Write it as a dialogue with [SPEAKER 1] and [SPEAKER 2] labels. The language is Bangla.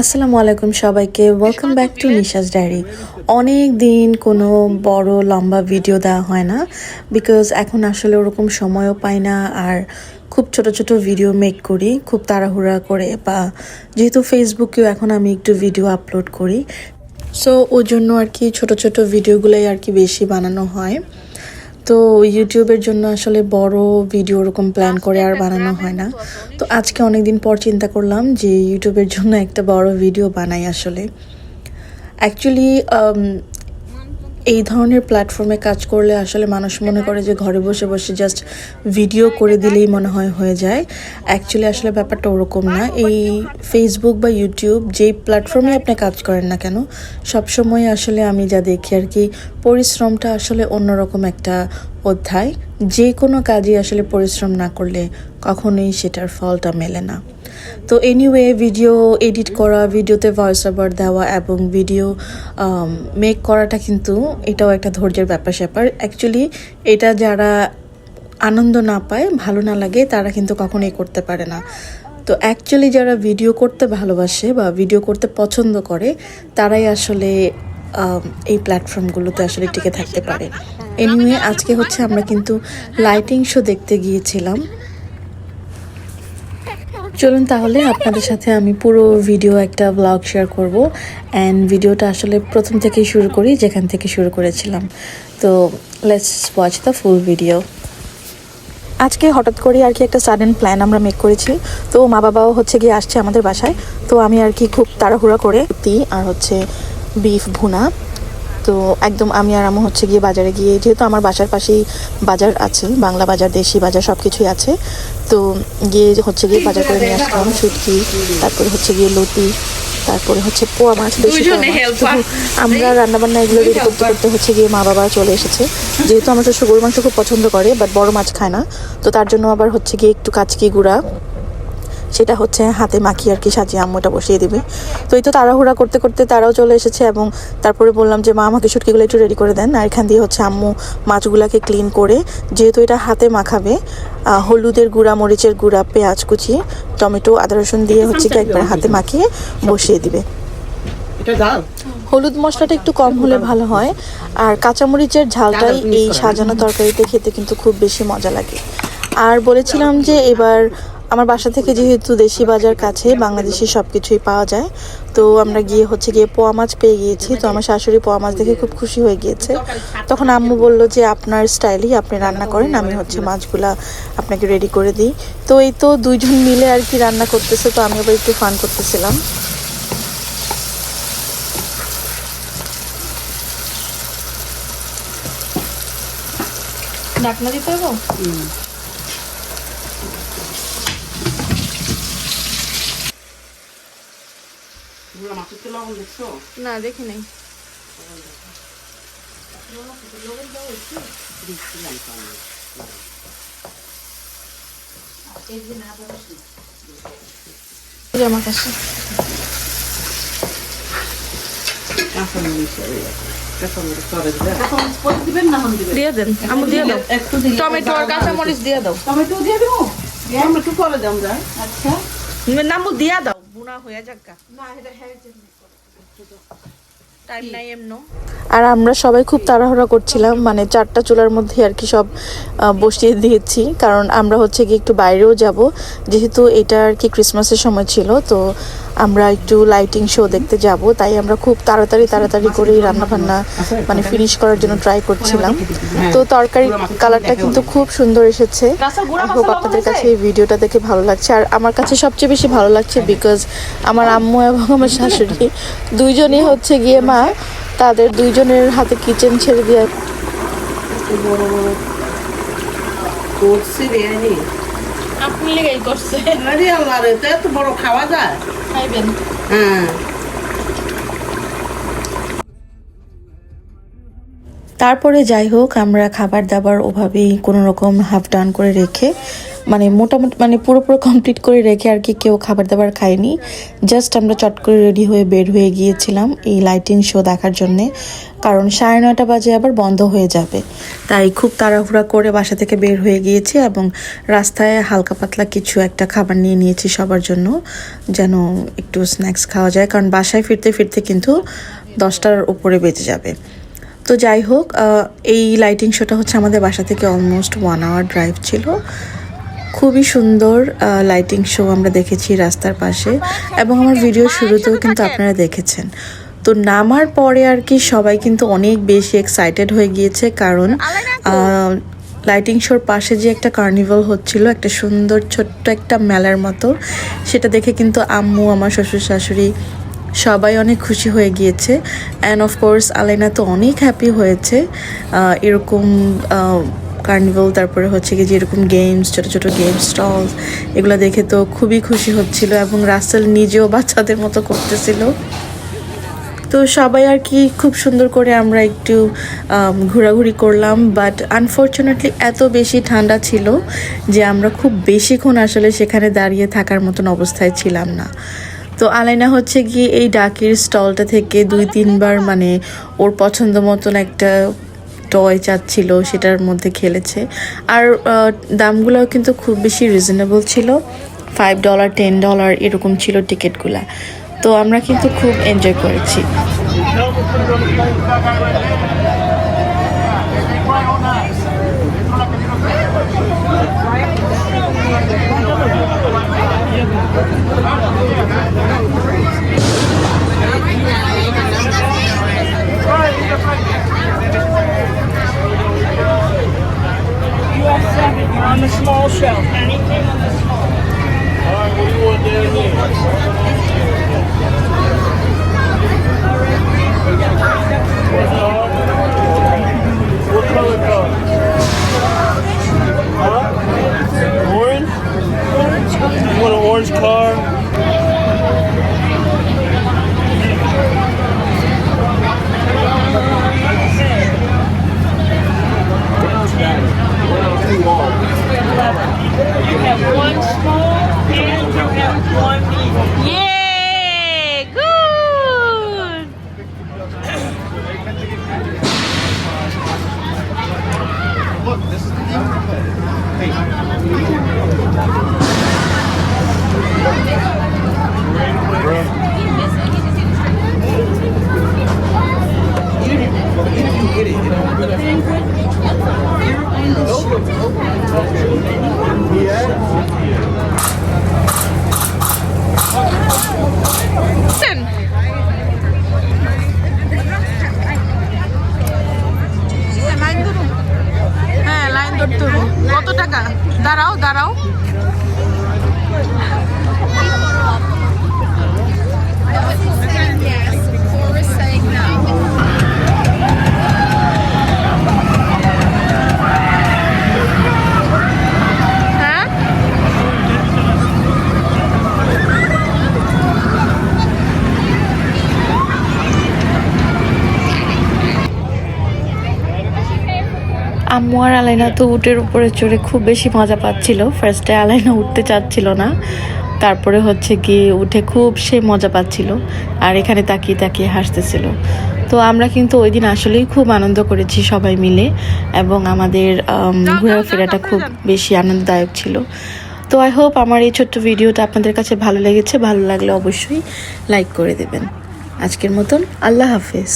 [SPEAKER 1] আসসালামু আলাইকুম সবাইকে। Welcome back to Nisha's diary অনেক দিন কোনো বড় লম্বা ভিডিও দেওয়া হয় না বিকজ এখন আসলে ওরকম সময়ও পাই না, আর খুব ছোট ছোট ভিডিও মেক করি, খুব তাড়াহুড়া করে, বা যেহেতু ফেসবুকেও এখন আমি একটু ভিডিও আপলোড করি সো ওই জন্য আর কি ছোট ছোট ভিডিওগুলোই আর কি বেশি বানানো হয়। তো ইউটিউবের জন্য আসলে বড় ভিডিও ওরকম প্ল্যান করে আর বানানো হয় না। তো আজকে অনেক দিন পর চিন্তা করলাম যে ইউটিউবের জন্য একটা বড় ভিডিও বানাই আসলে। অ্যাকচুয়ালি এই ধরনের প্ল্যাটফর্মে কাজ করলে আসলে মানুষ মনে করে যে ঘরে বসে বসে জাস্ট ভিডিও করে দিলেই মনে হয় হয়ে যায়। অ্যাকচুয়ালি আসলে ব্যাপারটা ওরকম না। এই ফেসবুক বা ইউটিউব যেই প্ল্যাটফর্মে আপনি কাজ করেন না কেন, সবসময় আসলে আমি যা দেখি আর কি, পরিশ্রমটা আসলে অন্যরকম একটা অধ্যায়। যে কোনো কাজই আসলে পরিশ্রম না করলে কখনোই সেটার ফলটা মেলে না। তো এনিওয়ে ভিডিও এডিট করা ভিডিওতে ভয়েস ওভার দেওয়া এবং ভিডিও মেক করাটা কিন্তু এটাও একটা ধৈর্যের ব্যাপার স্যাপার অ্যাকচুয়ালি এটা যারা আনন্দ না পায়, ভালো না লাগে, তারা কিন্তু কখনোই করতে পারে না। তো অ্যাকচুয়ালি যারা ভিডিও করতে ভালোবাসে বা ভিডিও করতে পছন্দ করে, তারাই আসলে এই প্ল্যাটফর্মগুলোতে আসলে টিকে থাকতে পারে। এনিওয়ে আজকে হচ্ছে আমরা কিন্তু লাইটিং শো দেখতে গিয়েছিলাম। চলুন তাহলে আপনাদের সাথে আমি পুরো ভিডিও একটা ব্লগ শেয়ার করব। অ্যান্ড ভিডিওটা আসলে প্রথম থেকেই শুরু করি, যেখান থেকে শুরু করেছিলাম। তো let's watch the full video আজকে হঠাৎ করে আর কি একটা সাডেন প্ল্যান আমরা মেক করেছি। তো মা বাবাও হচ্ছে গিয়ে আসছে আমাদের বাসায়। তো আমি আর কি খুব তাড়াহুড়া করে তি আর হচ্ছে বিফ ভুনা। তো একদম আমি আর আমু হচ্ছে গিয়ে বাজারে গিয়ে যেহেতু আমার বাসার পাশেই বাজার আছে বাংলা বাজার দেশি বাজার সব কিছুই আছে তো গিয়ে হচ্ছে গিয়ে বাজার করে নিয়ে আসলাম শুটকি তারপরে হচ্ছে গিয়ে লতি তারপরে হচ্ছে পোয়া মাছ
[SPEAKER 2] help
[SPEAKER 1] আমরা রান্নাবান্না এগুলো রেডি করতে করতে হচ্ছে গিয়ে মা বাবা চলে এসেছে। যেহেতু আমার শ্বশুর গরুর মাংস খুব পছন্দ করে বাট বড় মাছ খায় না তো তার জন্য আবার হচ্ছে গিয়ে একটু কাচকি গুঁড়া সেটা হচ্ছে হাতে মাখিয়ে আর কি সাজিয়ে আম্মুটা বসিয়ে দিবে। তো এই তো তাড়াহুড়া করতে করতে তারাও চলে এসেছে এবং তারপরে বললাম যে মা আমাকে শুটকিগুলো একটু রেডি করে দেন। আর এখান দিয়ে হচ্ছে আম্মু মাছগুলাকে ক্লিন করে যেহেতু এটা হাতে মাখাবে আহ, হলুদের গুঁড়া মরিচের গুঁড়া পেঁয়াজ কুচি টমেটো আদা রসুন দিয়ে হচ্ছে কি একবার হাতে মাখিয়ে বসিয়ে দিবে।
[SPEAKER 2] দাও
[SPEAKER 1] হলুদ মশলাটা একটু কম হলে ভালো হয়। আর কাঁচামরিচের ঝালটাই এই সাজানো তরকারিতে খেতে কিন্তু খুব বেশি মজা লাগে। আর বলেছিলাম যে এবার আমার বাসা থেকে যেহেতু দেশি বাজার কাছে বাংলাদেশি সব কিছুই পাওয়া যায় তো আমরা গিয়ে হচ্ছে গিয়ে পোয়া মাছ পেয়ে গিয়েছি তো আমার শাশুড়ি পোয়া মাছ দেখে খুব খুশি হয়ে গিয়েছে। তখন আম্মু বলল যে আপনার স্টাইলেই আপনি রান্না করেন আমি হচ্ছে মাছগুলা আপনাকে রেডি করে দিই। তো এই তো দুইজন মিলে আর কি রান্না করতেছে তো আমি আবার একটু ফান করতেছিলাম। ডাকনা দিতে হবে
[SPEAKER 2] গুঁড়া মাছের তো লবণ দেখছ
[SPEAKER 1] না দেখি নাই দিয়ে দাও।
[SPEAKER 2] একটু দিলে
[SPEAKER 1] টমেটো আর কাঁচামরিচ দিয়ে দাও।
[SPEAKER 2] টমেটো দিয়ে দেবো? দাম যায় আচ্ছা।
[SPEAKER 1] নামু দিয়া দাও। বুনা হয়ে যাক টাইম নাই এমনো। আর আমরা সবাই খুব তাড়াহুড়া করছিলাম মানে চারটা চুলার মধ্যে আর কি সব আহ, বসিয়ে দিয়েছি। কারণ আমরা হচ্ছে কি একটু বাইরেও যাব যেহেতু এটা আর কি ক্রিসমাসের সময় ছিল তো আমরা একটু লাইটিং শো দেখতে যাব, তাই আমরা খুব তাড়াতাড়ি তাড়াতাড়ি করেই রান্না বান্না মানে ফিনিশ করার জন্য ট্রাই করছিলাম। তো তরকারি কালারটা কিন্তু খুব সুন্দর এসেছে। আপনাদের কাছে এই ভিডিওটা দেখে ভালো লাগছে। আর আমার কাছে সবচেয়ে বেশি ভালো লাগছে বিকজ আমার আম্মু এবং আমার শাশুড়ি দুইজনই হচ্ছে গিয়ে মা, তাদের দুইজনের হাতে কিচেন ছেড়ে দিয়ে
[SPEAKER 2] বড় বড়
[SPEAKER 1] আপনি লেগেই করছে।
[SPEAKER 2] আরে আল্লাহ রে তো এত বড় খাওয়া যায়।
[SPEAKER 1] খাইবেন।
[SPEAKER 2] হ্যাঁ।
[SPEAKER 1] তারপরে যাই হোক আমরা খাবার দাবার ওভাবেই কোনো রকম হাফ ডান করে রেখে মানে মোটামুটি মানে পুরোপুরো কমপ্লিট করে রেখে আর কি কেউ খাবার দাবার খায়নি। জাস্ট আমরা চট করে রেডি হয়ে বের হয়ে গিয়েছিলাম এই লাইটিং শো দেখার জন্যে, কারণ সাড়ে নয়টা বাজে আবার বন্ধ হয়ে যাবে। তাই খুব তাড়াহুড়া করে বাসা থেকে বের হয়ে গিয়েছি এবং রাস্তায় হালকা পাতলা কিছু একটা খাবার নিয়ে নিয়েছি সবার জন্য, যেন একটু স্ন্যাক্স খাওয়া যায়, কারণ বাসায় ফিরতে ফিরতে কিন্তু দশটার উপরে বেজে যাবে। তো যাই হোক এই লাইটিং শোটা হচ্ছে আমাদের বাসা থেকে অলমোস্ট ওয়ান আওয়ার ড্রাইভ ছিল। খুবই সুন্দর লাইটিং শো আমরা দেখেছি রাস্তার পাশে এবং আমার ভিডিও শুরুতেও কিন্তু আপনারা দেখেছেন। তো নামার পরে আর কি সবাই কিন্তু অনেক বেশি এক্সাইটেড হয়ে গিয়েছে কারণ লাইটিং শোর পাশে যে একটা কার্নিভাল হচ্ছিল, একটা সুন্দর ছোট্ট একটা মেলার মতো, সেটা দেখে কিন্তু আম্মু, আমার শ্বশুর শাশুড়ি সবাই অনেক খুশি হয়ে গিয়েছে। অ্যান্ড অফকোর্স আলাইনা তো অনেক হ্যাপি হয়েছে। এরকম কার্নিভাল তারপরে হচ্ছে কি যে এরকম গেমস ছোটো ছোটো গেম স্টল এগুলো দেখে তো খুবই খুশি হচ্ছিল এবং রাসেল নিজেও বাচ্চাদের মতো করতেছিল। তো সবাই আর কি খুব সুন্দর করে আমরা একটু ঘোরাঘুরি করলাম বাট আনফর্চুনেটলি এত বেশি ঠান্ডা ছিল যে আমরা খুব বেশিক্ষণ আসলে সেখানে দাঁড়িয়ে থাকার মতন অবস্থায় ছিলাম না। তো আলাইনা হচ্ছে গিয়ে এই ডাকির স্টলটা থেকে দুই, তিনবার মানে ওর পছন্দ মতন একটা টয় চাচ্ছিল, সেটার মধ্যে খেলেছে। আর দামগুলোও কিন্তু খুব বেশি রিজনেবল ছিল। ফাইভ ডলার টেন ডলার এরকম ছিল টিকিটগুলা তো আমরা কিন্তু খুব এনজয় করেছি।
[SPEAKER 3] Michelle.
[SPEAKER 1] আম্মু আর আলাইনা তো উটের উপরে চড়ে খুব বেশি মজা পাচ্ছিল। ফার্স্টে আলাইনা উঠতে চাচ্ছিল না। তারপরে হচ্ছে গিয়ে উঠে খুব সে মজা পাচ্ছিল আর এখানে তাকিয়ে তাকিয়ে হাসতেছিল। তো আমরা কিন্তু ওই দিন আসলেই খুব আনন্দ করেছি সবাই মিলে এবং আমাদের ঘোরাফেরাটা খুব বেশি আনন্দদায়ক ছিল। তো আই হোপ আমার এই ছোট্ট ভিডিওটা আপনাদের কাছে ভালো লেগেছে। ভালো লাগলে অবশ্যই লাইক করে দেবেন। আজকের মতন আল্লাহ হাফেজ।